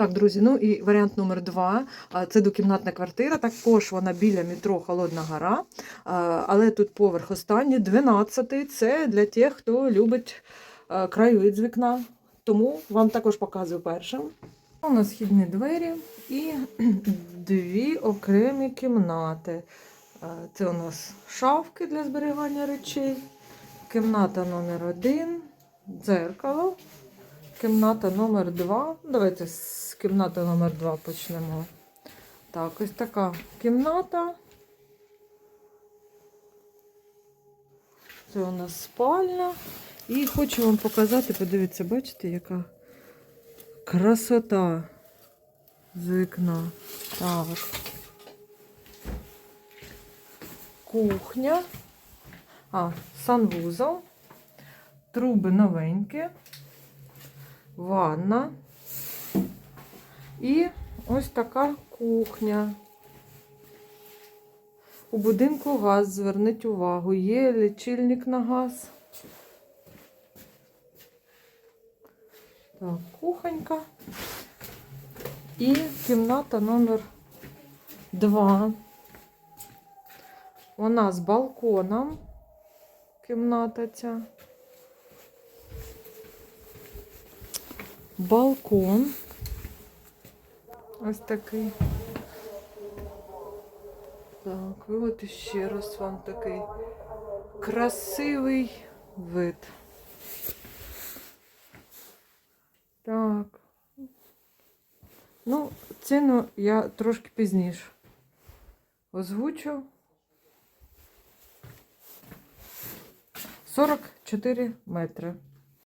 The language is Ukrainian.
Так, друзі, ну і варіант номер два. Це двокімнатна квартира. Також вона біля метро Холодна Гора. Але тут поверх останній, 12-й. Це для тих, хто любить краєвид з вікна. Тому вам також показую першим. У нас східні двері і дві окремі кімнати. Це у нас шафки для зберігання речей. Кімната номер один, дзеркало. Кімната номер 2. Давайте з кімнати номер 2 почнемо. Так, ось така кімната. Це у нас спальня. І хочу вам показати, подивіться, бачите, яка красота з вікна. Так. Кухня. А, санвузол. Труби новенькі ванна. І ось така кухня. У будинку газ, зверніть увагу, є лічильник на газ. Так, кухонька. І кімната номер 2. Вона з балконом. Кімната ця. Балкон. Ось такий. Так, і от ще раз вам такий красивий вид. Так. Ну, ціну я трошки пізніше озвучу. 44 метри.